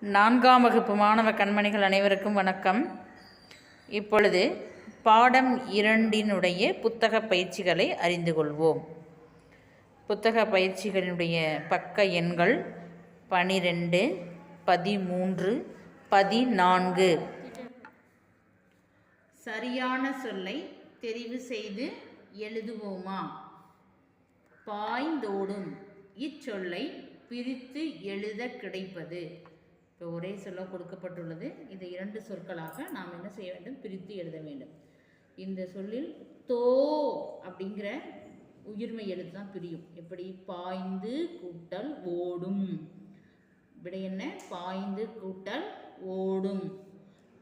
நான்காம் வகுப்பு மாணவ கண்மணிகள் அனைவருக்கும் வணக்கம். இப்பொழுது பாடம் இரண்டினுடைய புத்தக பயிற்சிகளை அறிந்து கொள்வோம். புத்தக பயிற்சிகளினுடைய பக்க எண்கள் பனிரெண்டு பதிமூன்று பதினான்கு. சரியான சொல்லை தெரிவு செய்து எழுதுவோமா? பாய்ந்தோடும் இச்சொல்லை பிரித்து எழுத கிடைப்பது. இப்போ ஒரே சொல்ல கொடுக்கப்பட்டுள்ளது. இந்த இரண்டு சொற்களாக நாம் என்ன செய்ய வேண்டும்? பிரித்து எழுத வேண்டும். இந்த சொல்லில் தோ அப்படிங்கிற உயிர்மை எழுத்து தான் பிரியும். எப்படி? பாய்ந்து கூட்டல் ஓடும். விடை என்ன? பாய்ந்து கூட்டல் ஓடும்.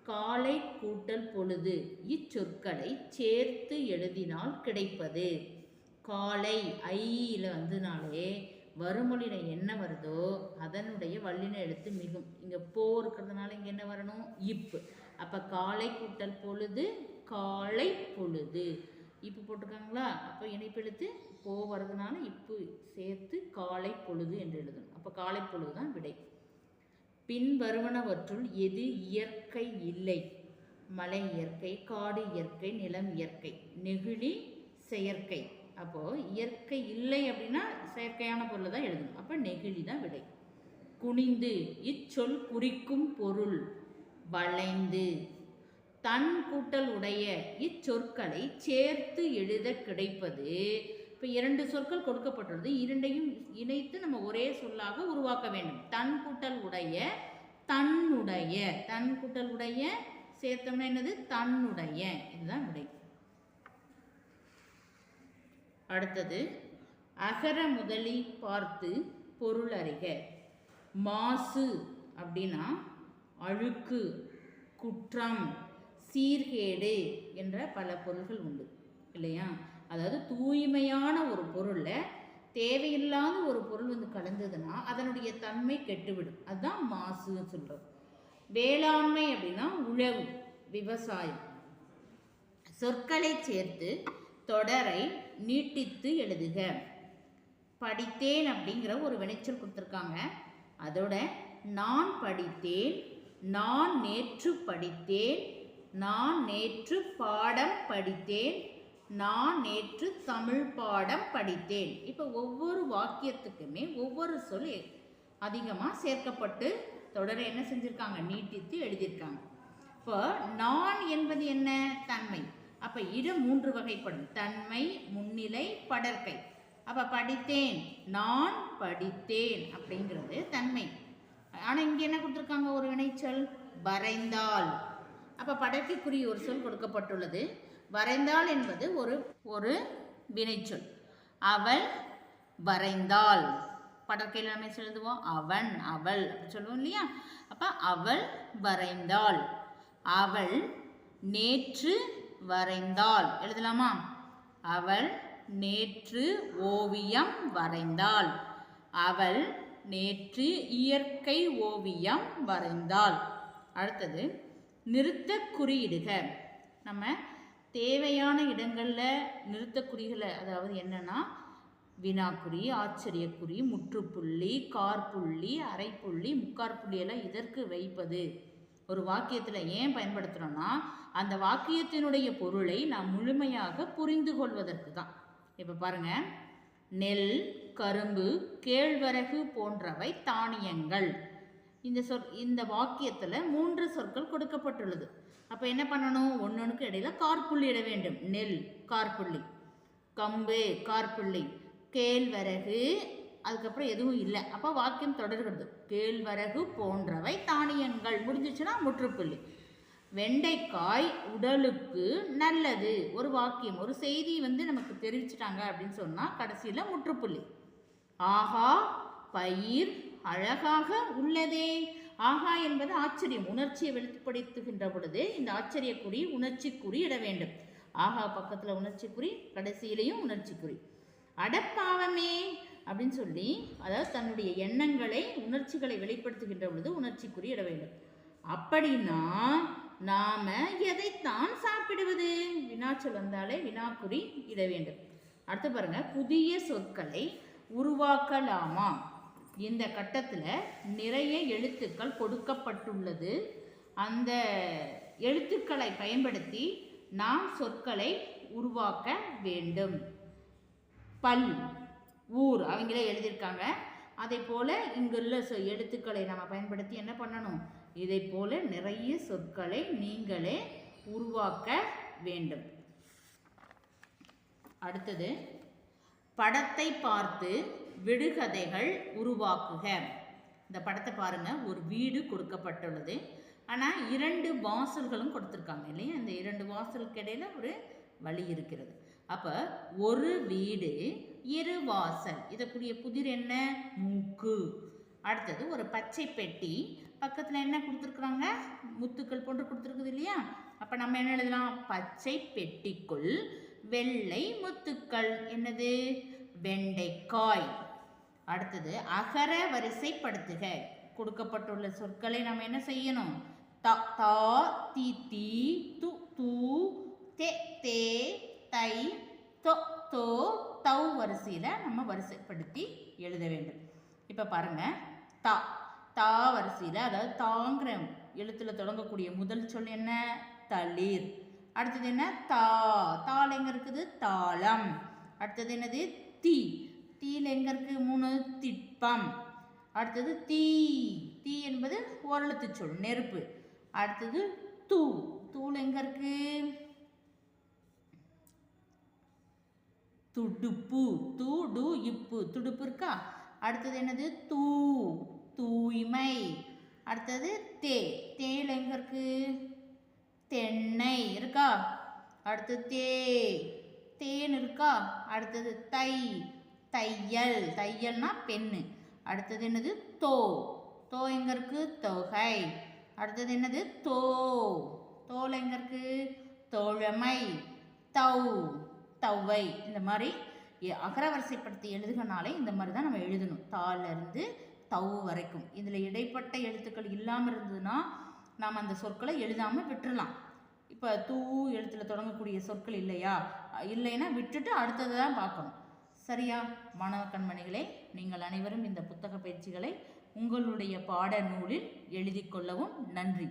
காலை கூட்டல் பொழுது இச்சொற்களை சேர்த்து எழுதினால் கிடைப்பது. காலை ஐயில் வந்துனாலே வறுமொழியில் என்ன வருதோ அதனுடைய வல்லின எழுத்து மிகும். இங்கே போ இருக்கிறதுனால இங்கே என்ன வரணும்? இப்பு. அப்போ காலை கூட்டல் பொழுது காலை பொழுது. இப்பு போட்டிருக்காங்களா? அப்போ இணைப்பு எழுத்து போ வர்றதுனால இப்பு சேர்த்து காலை பொழுது என்று எழுதணும். அப்போ காலை பொழுது தான் விடை. பின் வருவனவற்றுள் எது இயற்கை இல்லை? மலை இயற்கை காடு இயற்கை நிலம் இயற்கை. நெகிழி செயற்கை. அப்போது இயற்கை இல்லை அப்படின்னா செயற்கையான பொருளை தான் எழுதணும். அப்போ நெகிழி தான் விடை. குனிந்து இச்சொல் குறிக்கும் பொருள் வளைந்து தன் கூட்டல் உடைய இச்சொற்களை சேர்த்து எழுத கிடைப்பது. இப்போ இரண்டு சொற்கள் கொடுக்கப்பட்டுள்ளது. இரண்டையும் இணைத்து நம்ம ஒரே சொல்லாக உருவாக்க வேண்டும். தன் கூட்டல் உடைய தன்னுடைய. தன் கூட்டல் உடைய சேர்த்தோம்னா என்னது? தன்னுடைய. இதுதான் விடை. அடுத்தது அகர முதலி பார்த்து பொருள் அறிக. மாசு அப்படின்னா அழுக்கு குற்றம் சீர்கேடு என்ற பல பொருள்கள் உண்டு இல்லையா? அதாவது தூய்மையான ஒரு பொருளில் தேவையில்லாத ஒரு பொருள் வந்து கலந்ததுன்னா அதனுடைய தன்மை கெட்டுவிடும். அதுதான் மாசுன்னு சொல்கிறோம் வேளாண்மை அப்படின்னா உழவு விவசாயம். சொற்களை சேர்த்து தொடரை நீட்டித்து எழுதுக. படித்தேன் அப்படிங்கிற ஒரு வினைச்சொல் கொடுத்துருக்காங்க. அதோட நான் படித்தேன் நான் நேற்று படித்தேன் நான் நேற்று பாடம் படித்தேன் நான் நேற்று தமிழ் பாடம் படித்தேன். இப்போ ஒவ்வொரு வாக்கியத்துக்குமே ஒவ்வொரு சொல் அதிகமாக சேர்க்கப்பட்டு தொடரை என்ன செஞ்சுருக்காங்க? நீட்டித்து எழுதியிருக்காங்க. இப்போ நான் என்பது என்ன? தன்மை. அப்போ இது மூன்று வகைப்படும். தன்மை முன்னிலை படற்கை. அப்போ படித்தேன் நான் படித்தேன் அப்படிங்கிறது தன்மை. ஆனால் இங்கே என்ன கொடுத்துருக்காங்க? ஒரு வினைச்சொல் வரைந்தால். அப்போ படற்கைக்குரிய ஒரு சொல் கொடுக்கப்பட்டுள்ளது. வரைந்தாள் என்பது ஒரு ஒரு வினைச்சொல். அவள் வரைந்தாள். படற்கையில் நம்ம எழுதுவோம்? அவன் அவள் அப்படி சொல்லுவோம் இல்லையா? அப்போ அவள் வரைந்தாள். அவள் நேற்று வரைந்தாள். எழுதலாமா? அவள் நேற்று ஓவியம் வரைந்தாள். அவள் நேற்று இயற்கை ஓவியம் வரைந்தாள். அடுத்தது நிறுத்த குறியிடுக. நம்ம தேவையான இடங்களில் நிறுத்தக்குறிகளை அதாவது என்னென்னா வினாக்குறி ஆச்சரியக்குறி முற்றுப்புள்ளி கார்புள்ளி அரைப்புள்ளி முக்காற்புள்ளி எல்லாம் இதற்கு வைப்பது? ஒரு வாக்கியத்தில் ஏன் பயன்படுத்துகிறோன்னா அந்த வாக்கியத்தினுடைய பொருளை நாம் முழுமையாக புரிந்து கொள்வதற்கு தான் இப்போ பாருங்கள் நெல் கரும்பு கேழ்வரகு போன்றவை தானியங்கள். இந்த சொற் இந்த வாக்கியத்தில் மூன்று சொற்கள் கொடுக்கப்பட்டுள்ளது. அப்போ என்ன பண்ணணும்? ஒன்றொன்றுக்கு இடையில கார்புள்ளி இட வேண்டும். நெல் கார்புள்ளி கம்பு கார்புள்ளி கேழ்வரகு அதுக்கப்புறம் எதுவும் இல்லை. அப்போ வாக்கியம் தொடர்கிறது. கேழ்வரகு போன்றவை தானியங்கள். முடிஞ்சிச்சுன்னா முற்றுப்புள்ளி. வெண்டைக்காய் உடலுக்கு நல்லது. ஒரு வாக்கியம் ஒரு செய்தி வந்து நமக்கு தெரிவிச்சிட்டாங்க அப்படின்னு சொன்னால் கடைசியில் முற்றுப்புள்ளி. ஆஹா பயிர் அழகாக உள்ளதே. ஆஹா என்பது ஆச்சரியம். உணர்ச்சியை வெளிப்படுத்துகின்ற பொழுது இந்த ஆச்சரியக்குறி உணர்ச்சிக்குறி இட வேண்டும். ஆஹா பக்கத்தில் உணர்ச்சிக்குறி கடைசியிலையும் உணர்ச்சிக்குறி. அடப்பாவமே அப்படின்னு சொல்லி அதாவது தன்னுடைய எண்ணங்களை உணர்ச்சிகளை வெளிப்படுத்துகின்ற பொழுது உணர்ச்சிக்குறி இட வேண்டும். அப்படின்னா நாம் எதைத்தான் சாப்பிடுவது? வினாச்சொல் வந்தாலே வினாக்குறி இட வேண்டும். அடுத்து பாருங்க புதிய சொற்களை உருவாக்கலாமா? இந்த கட்டத்தில் நிறைய எழுத்துக்கள் கொடுக்கப்பட்டுள்ளது. அந்த எழுத்துக்களை பயன்படுத்தி நாம் சொற்களை உருவாக்க வேண்டும். பல் ஊர். அவங்களே எழுதியிருக்காங்க. அதே போல் இங்குள்ள சொ எழுத்துக்களை நம்ம பயன்படுத்தி என்ன பண்ணணும்? இதை போல் நிறைய சொற்களை நீங்களே உருவாக்க வேண்டும். அடுத்தது படத்தை பார்த்து விடுகதைகள் உருவாக்குக. இந்த படத்தை பாருங்க. ஒரு வீடு கொடுக்கப்பட்டுள்ளது. ஆனால் இரண்டு வாசல்களும் கொடுத்துருக்காங்க இல்லையா? இந்த இரண்டு வாசலுக்கு இடையில் ஒரு வழி இருக்கிறது. அப்போ ஒரு வீடு இரு வாசல் இதற்குரிய புதிர் என்ன? மூக்கு. அடுத்தது ஒரு பச்சை பெட்டி. பக்கத்தில் என்ன கொடுத்துருக்குறாங்க? முத்துக்கள் போன்று கொடுத்துருக்குது இல்லையா? அப்போ நம்ம என்ன எழுதலாம்? பச்சை பெட்டிக்குள் வெள்ளை முத்துக்கள். என்னது? வெண்டைக்காய். அடுத்தது அகர வரிசைப்படுத்துக. கொடுக்கப்பட்டுள்ள சொற்களை நம்ம என்ன செய்யணும்? த தா தி தி து தூ தே தே தை தொ தோ தவ் வரிசையில் நம்ம வரிசைப்படுத்தி எழுத வேண்டும். இப்போ பாருங்கள் தா. தா வரிசையில் அதாவது தாங்கிற எழுத்தில் தொடங்கக்கூடிய முதல் சொல் என்ன? தளிர். அடுத்தது என்ன? தா. தாள் எங்கே இருக்குது? தாளம். அடுத்தது என்னது? தீ. தீயில் எங்கே இருக்குது மூணு திட்பம். அடுத்தது தீ. தீ என்பது ஓரெழுத்து சொல் நெருப்பு. அடுத்தது தூ. தூள் எங்கே இருக்குது துடுப்பு. தூ டு இப்பு. துடுப்பு இருக்கா? அடுத்தது என்னது? தூ தூய்மை. அடுத்தது தே. தேயில் எங்கே இருக்கு? தென்னை இருக்கா? அடுத்தது தே. தேன் இருக்கா? அடுத்தது தை. தையல். தையல்னா பெண்ணு. அடுத்தது என்னது? தோ. தோ எங்க இருக்கு? தொகை. அடுத்தது என்னது? தோ. தோல் எங்க இருக்கு? தோழமை. தௌ. தவ்வை. இந்த மாதிரி அகரவரிசைப்படுத்தி எழுதுகனாலே இந்த மாதிரி தான் நம்ம எழுதணும். தால இருந்து தவ் வரைக்கும். இதில் இடைப்பட்ட எழுத்துக்கள் இல்லாமல் இருந்ததுன்னா நாம் அந்த சொற்களை எழுதாமல் விட்டுறலாம். இப்போ தூ எழுத்தில் தொடங்கக்கூடிய சொற்கள் இல்லையா? இல்லைன்னா விட்டுட்டு அடுத்ததை தான் பார்க்கணும். சரியா? மாணவ கண்மணிகளே நீங்கள் அனைவரும் இந்த புத்தக பயிற்சிகளை உங்களுடைய பாட நூலில் எழுதி கொள்ளவும் நன்றி.